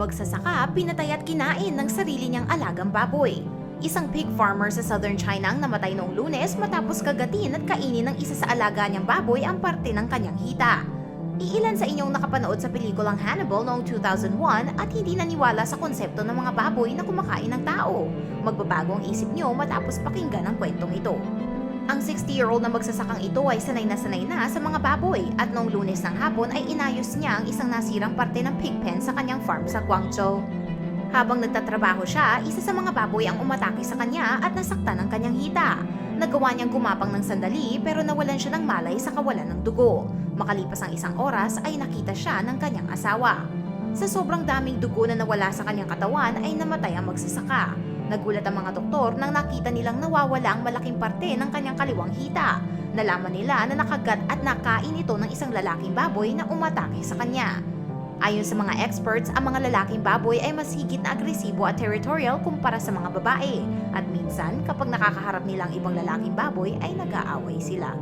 Magsasaka, pinatay at kinain ng sarili niyang alagang baboy. Isang pig farmer sa southern China ang namatay noong lunes matapos kagatin at kainin ng isa sa alaga niyang baboy ang parte ng kanyang hita. Iilan sa inyong nakapanood sa pelikulang Hannibal noong 2001 at hindi naniwala sa konsepto ng mga baboy na kumakain ng tao. Magbabago ang isip niyo matapos pakinggan ang kwentong ito. Ang 60-year-old na magsasakang ito ay sanay na sanay na sa mga baboy at noong lunes ng hapon ay inayos niya ang isang nasirang parte ng pig pen sa kanyang farm sa Guangzhou. Habang nagtatrabaho siya, isa sa mga baboy ang umatake sa kanya at nasaktan ang kanyang hita. Nagawa niyang gumapang ng sandali pero nawalan siya ng malay sa kawalan ng dugo. Makalipas ang isang oras ay nakita siya ng kanyang asawa. Sa sobrang daming dugo na nawala sa kanyang katawan ay namatay ang magsasaka. Nagulat ang mga doktor nang nakita nilang nawawala ang malaking parte ng kanyang kaliwang hita. Nalaman nila na nakagat at nakain ito ng isang lalaking baboy na umatake sa kanya. Ayon sa mga experts, ang mga lalaking baboy ay mas higit na agresibo at territorial kumpara sa mga babae. At minsan, kapag nakakaharap nila ang ibang lalaking baboy, ay nag-aaway sila.